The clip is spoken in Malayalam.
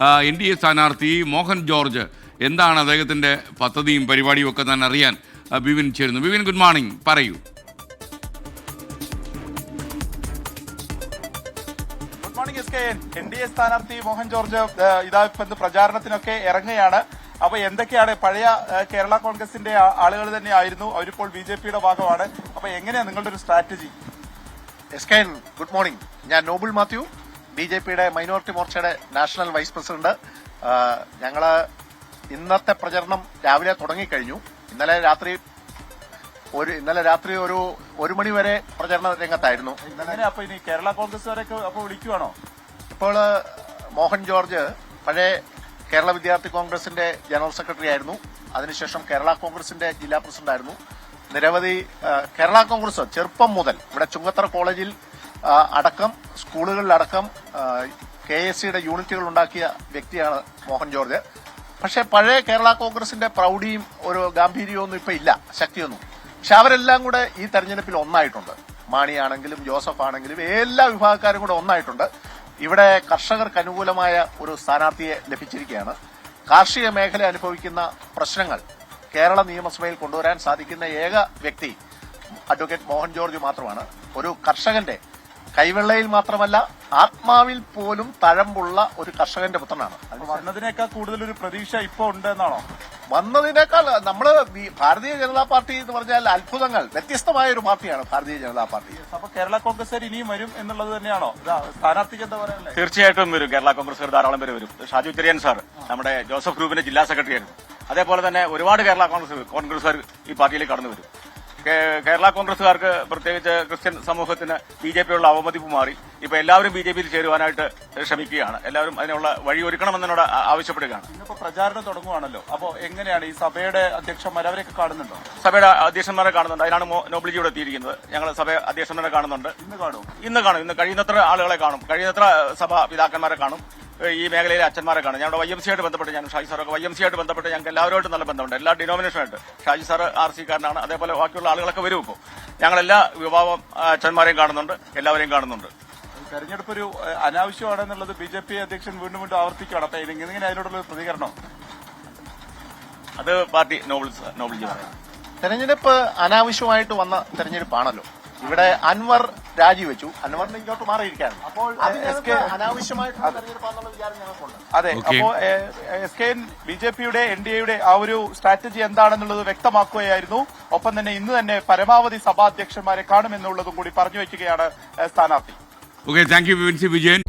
എൻ ഡി എ സ്ഥാനാർത്ഥി മോഹൻ ജോർജ് എന്താണ് അദ്ദേഹത്തിന്റെ പദ്ധതിയും പരിപാടിയും ഒക്കെ തന്നെ അറിയാൻ ബിവിൻ ചേരുന്നു. ബിവിൻ ഗുഡ് മോർണിംഗ് പറയൂ. Good morning S K N D A സ്ഥാനാർത്ഥി മോഹൻ ജോർജ് ഇതാ ഇപ്പൊ പ്രചാരണത്തിനൊക്കെ ഇറങ്ങുകയാണ്. അപ്പൊ എന്തൊക്കെയാണ് പഴയ കേരള കോൺഗ്രസിന്റെ ആളുകൾ തന്നെ ആയിരുന്നു? അവരിപ്പോൾ ബി ജെ പിയുടെ ഭാഗമാണ്. അപ്പൊ എങ്ങനെയാണ് നിങ്ങളുടെ ഒരു strategy? S K N good morning ഞാൻ നോബിൾ മാത്യു. ബി ജെ പിയുടെ മൈനോറിറ്റി മോർച്ചയുടെ നാഷണൽ വൈസ് പ്രസിഡന്റ്. ഞങ്ങൾ ഞങ്ങൾ ഇന്നത്തെ പ്രചരണം രാവിലെ തുടങ്ങിക്കഴിഞ്ഞു. ഇന്നലെ രാത്രി ഒരു ഇന്നലെ രാത്രി ഒരു ഒരു മണി വരെ പ്രചരണ രംഗത്തായിരുന്നു. എങ്ങനെയാ അപ്പൊ ഇനി കേരള കോൺഗ്രസുകാരൊക്കെ അപ്പൊ വിളിക്കുവാണോ? ഇപ്പോൾ മോഹൻ ജോർജ് പഴയ കേരള വിദ്യാർത്ഥി കോൺഗ്രസിന്റെ ജനറൽ സെക്രട്ടറി ആയിരുന്നു. അതിനുശേഷം കേരള കോൺഗ്രസിന്റെ ജില്ലാ പ്രസിഡന്റായിരുന്നു നിരവധി കേരള കോൺഗ്രസ് ചെറുപ്പം മുതൽ ഇവിടെ ചുങ്കത്തറ കോളേജിൽ അടക്കം സ്കൂളുകളിലടക്കം കെ എസ് സിയുടെ യൂണിറ്റുകൾ ഉണ്ടാക്കിയ വ്യക്തിയാണ് മോഹൻ ജോർജ്. പക്ഷെ പഴയ കേരള കോൺഗ്രസിന്റെ പ്രൗഢിയും ഒരു ഗാംഭീര്യവും ഒന്നും ഇപ്പൊ ഇല്ല ശക്തിയൊന്നും. പക്ഷെ അവരെല്ലാം കൂടെ ഈ തെരഞ്ഞെടുപ്പിൽ ഒന്നായിട്ടുണ്ട്. മാണിയാണെങ്കിലും ജോസഫ് ആണെങ്കിലും എല്ലാ വിഭാഗക്കാരും കൂടെ ഒന്നായിട്ടുണ്ട്. ഇവിടെ കർഷകർക്ക് അനുകൂലമായ ഒരു സ്ഥാനാർത്ഥിയെ ലഭിച്ചിരിക്കുകയാണ്. കാർഷിക മേഖല അനുഭവിക്കുന്ന പ്രശ്നങ്ങൾ കേരള നിയമസഭയിൽ കൊണ്ടുവരാൻ സാധിക്കുന്ന ഏക വ്യക്തി അഡ്വക്കേറ്റ് മോഹൻ ജോർജ് മാത്രമാണ്. ഒരു കർഷകന്റെ കൈവെള്ളയിൽ മാത്രമല്ല ആത്മാവിൽ പോലും തഴമ്പുള്ള ഒരു കർഷകന്റെ പുത്രനാണ്. വന്നതിനേക്കാൾ കൂടുതൽ ഒരു പ്രതീക്ഷ ഇപ്പൊ ഉണ്ട് എന്നാണോ വന്നതിനേക്കാൾ നമ്മൾ ഭാരതീയ ജനതാ പാർട്ടി എന്ന് പറഞ്ഞാൽ അത്ഭുതങ്ങൾ വ്യത്യസ്തമായ ഒരു പാർട്ടിയാണ് ഭാരതീയ ജനതാ പാർട്ടി. അപ്പൊ കേരള കോൺഗ്രസ് ഇനിയും വരും എന്നുള്ളത് തന്നെയാണോ? സ്ഥാനാർത്ഥി സ്ഥാനാർത്ഥിക്ക് എന്താ പറയാനല്ലേ തീർച്ചയായിട്ടും വരും. കേരള കോൺഗ്രസ് ധാരാളം പേര് വരും. ഷാജു ചെറിയൻ സാർ നമ്മുടെ ജോസഫ് ഗ്രൂപ്പിന്റെ ജില്ലാ സെക്രട്ടറി ആയിരുന്നു. അതേപോലെ തന്നെ ഒരുപാട് കേരള കോൺഗ്രസ് കോൺഗ്രസ്സുകാർ ഈ പാർട്ടിയിലേക്ക് കടന്നു വരും. കേരള കോൺഗ്രസ്സുകാർക്ക് പ്രത്യേകിച്ച് ക്രിസ്ത്യൻ സമൂഹത്തിന് ബി ജെ പിയുള്ള അവമതിപ്പ് മാറി. ഇപ്പൊ എല്ലാവരും ബി ജെ പിയിൽ ചേരുവാനായിട്ട് ശ്രമിക്കുകയാണ്. എല്ലാവരും അതിനുള്ള വഴി ഒരുക്കണമെന്നതിനോട് ആവശ്യപ്പെടുകയാണ്. ഇന്നിപ്പോ പ്രചാരണം തുടങ്ങുവാണല്ലോ. അപ്പോ എങ്ങനെയാണ് ഈ സഭയുടെ അധ്യക്ഷന്മാർ അവരെയൊക്കെ കാണുന്നുണ്ടോ? സഭയുടെ അധ്യക്ഷന്മാരെ കാണുന്നുണ്ട്. അതിനാണ് മോ- നോബിളിജി ഇവിടെ എത്തിയിരിക്കുന്നത് ഞങ്ങൾ സഭ അധ്യക്ഷന്മാരെ കാണുന്നുണ്ട്. ഇന്ന് കാണും ഇന്ന് കാണും. ഇന്ന് കഴിയുന്നത്ര ആളുകളെ കാണും. കഴിയുന്നത്ര സഭാ പിതാക്കന്മാരെ കാണും. ഈ മേഖലയിലെ അച്ഛന്മാരെ കാണും. ഞങ്ങളുടെ വൈ എം സി ആയിട്ട് ബന്ധപ്പെട്ട് ഞാൻ ഷാജി സാറൊക്കെ വൈ എം സി ആയിട്ട് ബന്ധപ്പെട്ട് ഞങ്ങൾക്ക് എല്ലാവരുമായിട്ടും നല്ല ബന്ധമുണ്ട്. എല്ലാ ഡിനോമിനേഷനായിട്ട് ഷാജി സാറ് ആർ സി കാരനാണ്. അതേപോലെ ബാക്കിയുള്ള ആളുകളൊക്കെ വരും ഇപ്പോൾ ഞങ്ങളെല്ലാ വിഭാഗം അച്ഛന്മാരെയും കാണുന്നുണ്ട്. എല്ലാവരെയും കാണുന്നുണ്ട്. തെരഞ്ഞെടുപ്പ് ഒരു അനാവശ്യമാണ് അനാവശ്യമാണെന്നുള്ളത് ബി ജെ പി അധ്യക്ഷൻ വീണ്ടും വീണ്ടും ആവർത്തിക്കുകയാണ്. അപ്പൊ ഇതിങ്ങനെ അതിനോടുള്ള പ്രതികരണം? അത് പാർട്ടി നോബിൾ നോബിൾ തെരഞ്ഞെടുപ്പ് അനാവശ്യമായിട്ട് വന്ന തെരഞ്ഞെടുപ്പാണല്ലോ. ഇവിടെ അൻവർ രാജിവെച്ചു. അൻവറിന് ഇങ്ങോട്ട് മാറിയിരിക്കുകയാണ്. അപ്പോൾ, എസ് കെ- അനാവശ്യമായിട്ടുള്ള തെരഞ്ഞെടുപ്പാണെന്നുള്ള വിചാരം ഞങ്ങൾക്കുണ്ട് അതെ. അപ്പോ S K N B J പിയുടെ എൻ ഡി എയുടെ ആ ഒരു സ്ട്രാറ്റജി എന്താണെന്നുള്ളത് വ്യക്തമാക്കുകയായിരുന്നു. ഒപ്പം തന്നെ ഇന്ന് തന്നെ പരമാവധി സഭാധ്യക്ഷന്മാരെ കാണുമെന്നുള്ളതും കൂടി പറഞ്ഞു വെക്കുകയാണ് സ്ഥാനാർത്ഥി. Okay thank you Vijayan